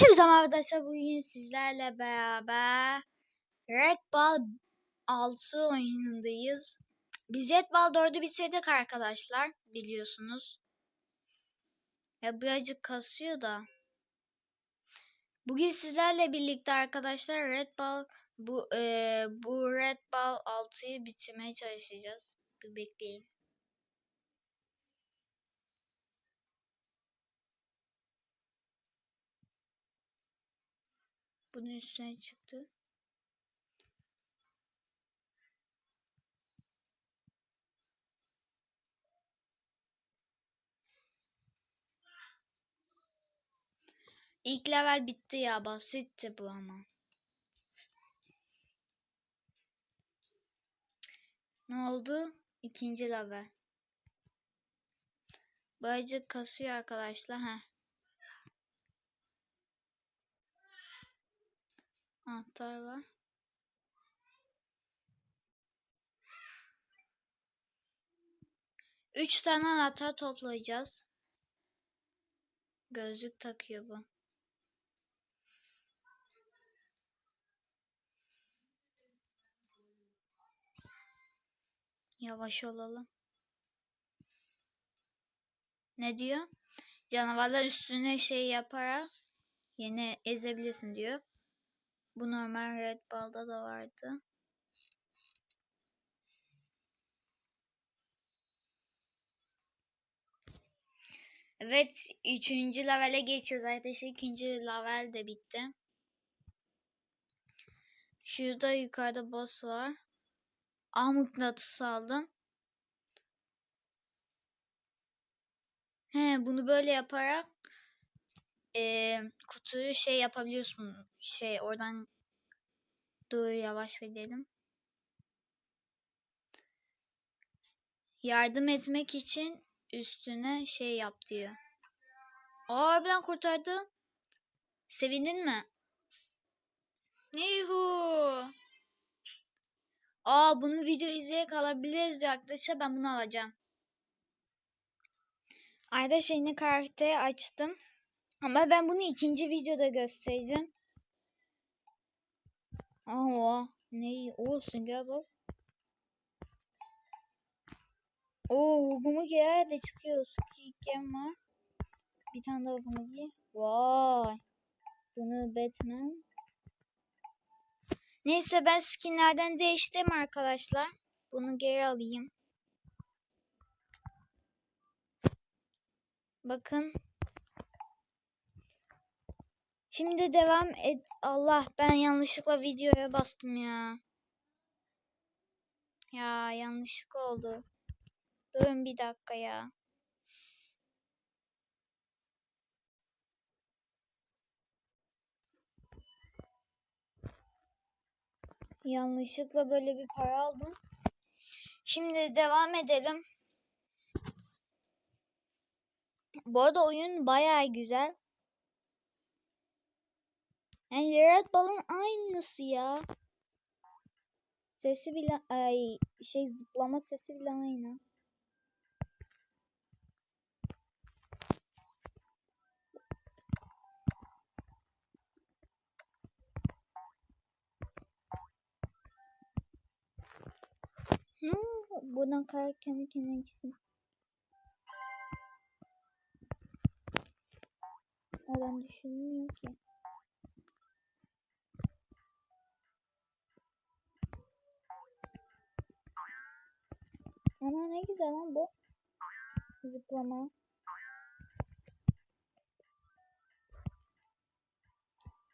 Hepinize arkadaşlar bugün sizlerle beraber Red Ball 6 oyunundayız. Biz Red Ball 4'ü bitirdik arkadaşlar biliyorsunuz. Ya birazcık kasıyor da. Bugün sizlerle birlikte arkadaşlar Red Ball bu e, bu Red Ball 6'yı bitirmeye çalışacağız. Bir bekleyin. Bunun üstüne çıktı. İlk level bitti ya basitti bu ama. Ne oldu? İkinci level. Bayıcık kasıyor arkadaşlar. Heh. Anahtar var. Üç tane anahtar toplayacağız. Gözlük takıyor bu. Yavaş olalım. Ne diyor? Canavarlar üstüne şey yaparak yine ezebilirsin diyor. Bu normal Red Ball'da da vardı. Evet, üçüncü levele geçiyoruz. Arkadaşlar ikinci level de bitti. Şurada yukarıda boss var. A mıknatısı aldım. He, bunu böyle yaparak e, kutuyu şey yapabiliyorsun. Şey oradan dur yavaş gidelim. Yardım etmek için üstüne şey yap diyor. Aa ben kurtardım. Sevindin mi? Yuhu. Aa bunu video izleyerek alabiliriz diyor arkadaşlar. Ben bunu alacağım. Arkadaşlar yine karakteri açtım. Ama ben bunu ikinci videoda göstereceğim. Aa ne olsun gel bak. Oo bunu giyer de çıkıyor. Skikem var. Bir tane daha bunu giy. Vay. Bunu Batman. Neyse ben skinlerden değiştim arkadaşlar. Bunu geri alayım. Bakın. Şimdi devam et. Allah ben yanlışlıkla videoya bastım ya. Ya yanlışlıkla oldu. Durun bir dakika ya. Yanlışlıkla böyle bir para aldım. Şimdi devam edelim. Bu arada oyun bayağı güzel. Yani Red Ball'ın aynısı ya. Sesi bile ay şey zıplama sesi bile aynı. Ne? Buradan karar kendi kendine gitsin. Adam düşünmüyor ki. Ne güzel lan bu. Zıplama.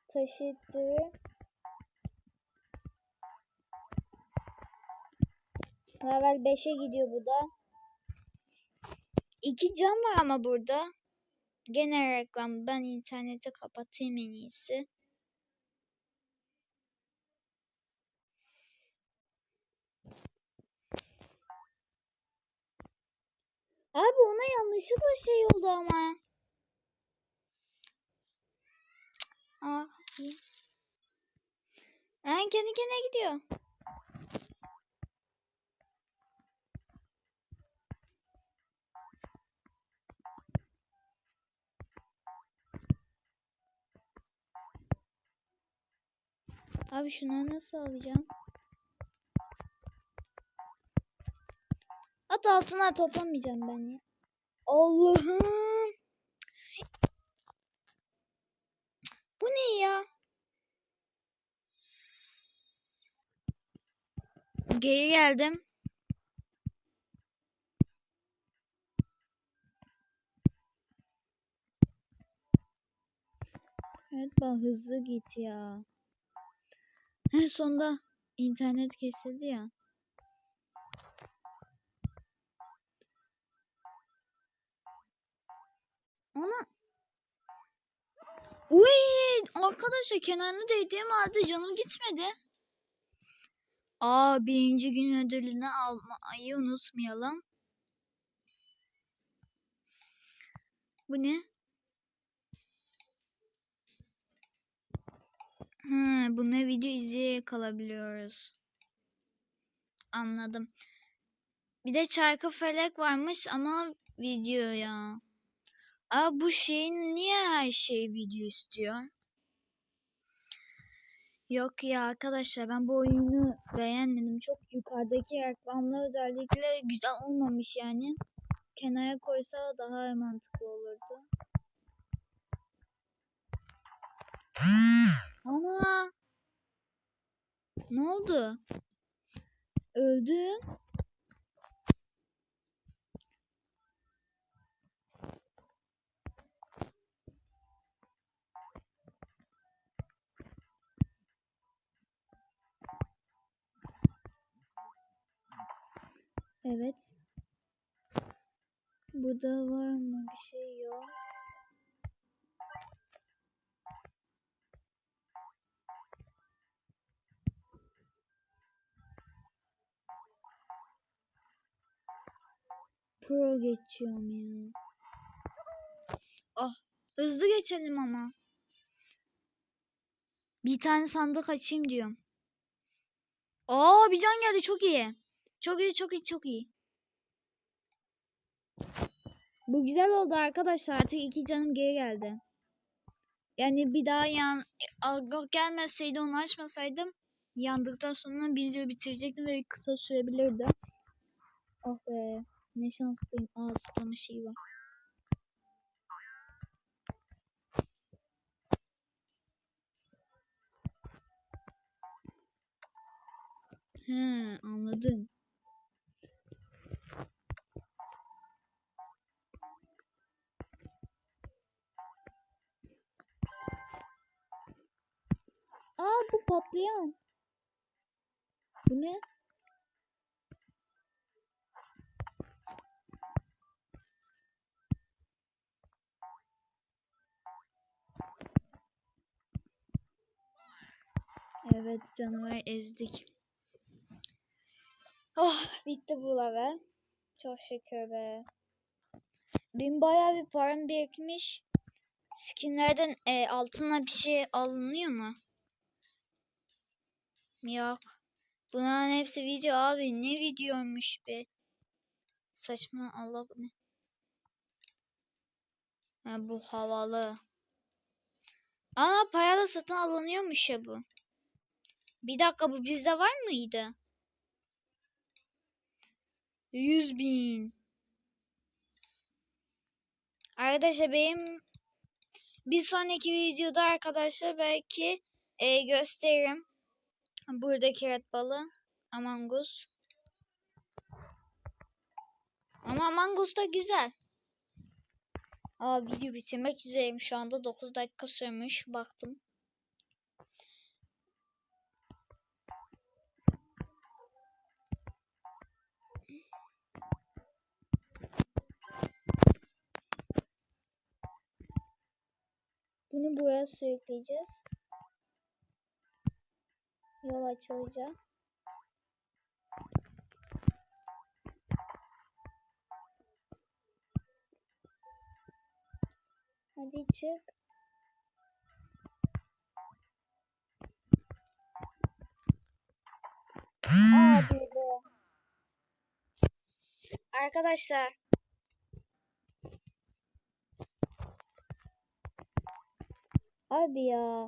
Taşıttı. Level 5'e gidiyor bu da. İki cam var ama burada. Gene reklam. Ben interneti kapatayım en iyisi. Abi ona yanlışlıkla şey oldu ama. Ah. Yani kendi kendine gidiyor. Abi şuna nasıl alacağım? At altına toplamayacağım ben ya. Allah'ım. Bu ne ya? Geri geldim. Evet bak hızlı git ya. He sonunda internet kesildi ya. Ana. Uy arkadaşlar kenarına değdiğim halde canım gitmedi. Aa birinci gün ödülünü almayı unutmayalım. Bu ne? Hı, buna video izleyerek kalabiliyoruz. Anladım. Bir de çarkı felek varmış ama video ya. Aa bu şeyin niye her şey video istiyor? Yok ya arkadaşlar ben bu oyunu beğenmedim. Çok yukarıdaki reklamlar özellikle güzel olmamış yani. Kenara koysa daha mantıklı olurdu. Ana! Ne oldu? Öldüm. Evet. Burada var mı bir şey yok. Pro geçiyorum ya. Oh, hızlı geçelim ama. Bir tane sandık açayım diyorum. Aa bir can geldi çok iyi. Çok iyi çok iyi çok iyi. Bu güzel oldu arkadaşlar. Artık iki canım geri geldi. Yani bir daha yan gelmeseydi onu açmasaydım yandıktan sonra videoyu bitirecektim ve kısa sürebilirdi. Oh be. Ne şanslıyım. Aa zıplama şeyi var. He anladım. Aa bu ne? Evet canavar ezdik. Oh bitti bu level. Çok şükür be. Benim bayağı bir param birikmiş. Skinlerden e, altına bir şey alınıyor mu? Yok. Bunların hepsi video abi. Ne videoymuş be. Saçma Allah ne. Ha, bu havalı. Ana parayla satın alınıyormuş ya bu. Bir dakika bu bizde var mıydı? 100 bin. Arkadaşlar benim bir sonraki videoda arkadaşlar belki e, gösteririm. Buradaki red balı. Among. Ama Among da güzel. Aa video bitirmek üzereyim şu anda 9 dakika sürmüş baktım. Bunu buraya sürükleyeceğiz. Yol açılacak. Hadi çık. Hadi be. Arkadaşlar. Abi ya.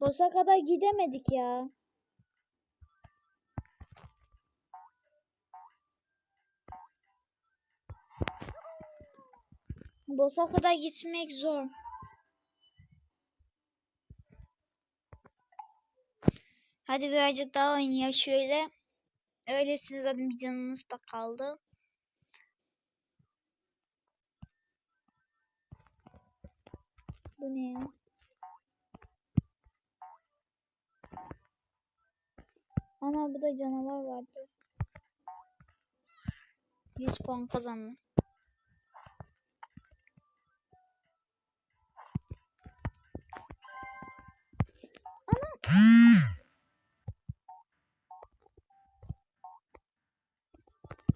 Boss'a kadar gidemedik ya. Boss'a kadar gitmek zor. Hadi birazcık daha oynayalım şöyle. Öylesiniz zaten bir canımız da kaldı. Bu ne ya? Ana burada canavar vardı. 100 puan kazandım.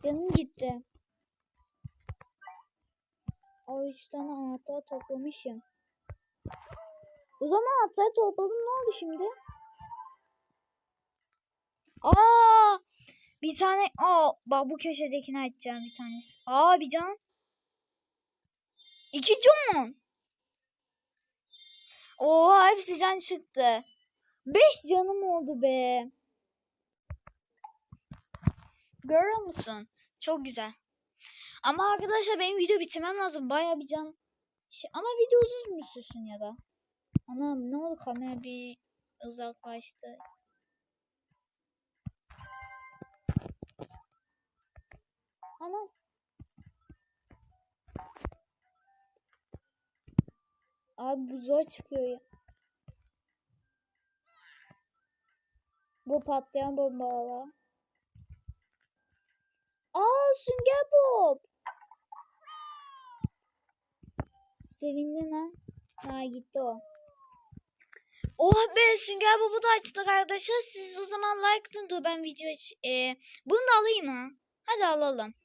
Canım gitti. O üç tane anahtar toplamışım. O zaman anahtarı topladım ne oldu şimdi? Aa! Bir tane aa bak bu köşedekini açacağım bir tanesi. Aa bir can. İki can. Oha hepsi can çıktı. Beş canım oldu be. Görüyor musun? Çok güzel. Ama arkadaşlar benim video bitirmem lazım. Baya bir can. Şey, ama video uzun mu sürsün ya da? Anam ne oldu kamera bir uzaklaştı. Anam. Abi bu zor çıkıyor ya. Bu patlayan bombalar. Aa Sünger Bob. Sevindim lan. Ha gitti o. Oh be Sünger Bob'u da açtık arkadaşlar. Siz o zaman like atın. Dur ben video aç. Ee, bunu da alayım ha. Hadi alalım.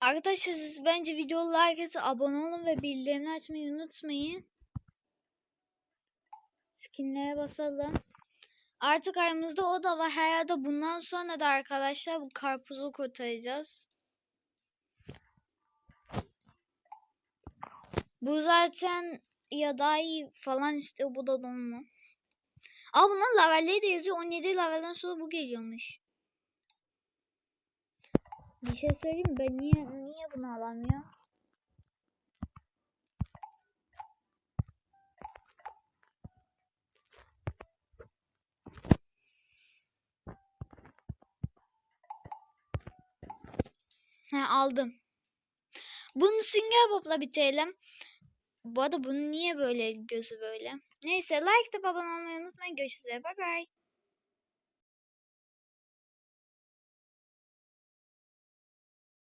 Arkadaşlar siz bence video like atın, abone olun ve bildirimleri açmayı unutmayın. Skinlere basalım. Artık aramızda o da var. Herhalde bundan sonra da arkadaşlar bu karpuzu kurtaracağız. Bu zaten ya da iyi falan istiyor. Bu da donma. Aa lavelleri de yazıyor. 17 levelden sonra bu geliyormuş. Bir şey söyleyeyim? Ben niye, niye bunu alamıyorum? He aldım. Bunu Sünger Bob'la bitirelim. Bu arada bunun niye böyle gözü böyle? Neyse like da abone olmayı unutmayın. Görüşürüz. Bye bye.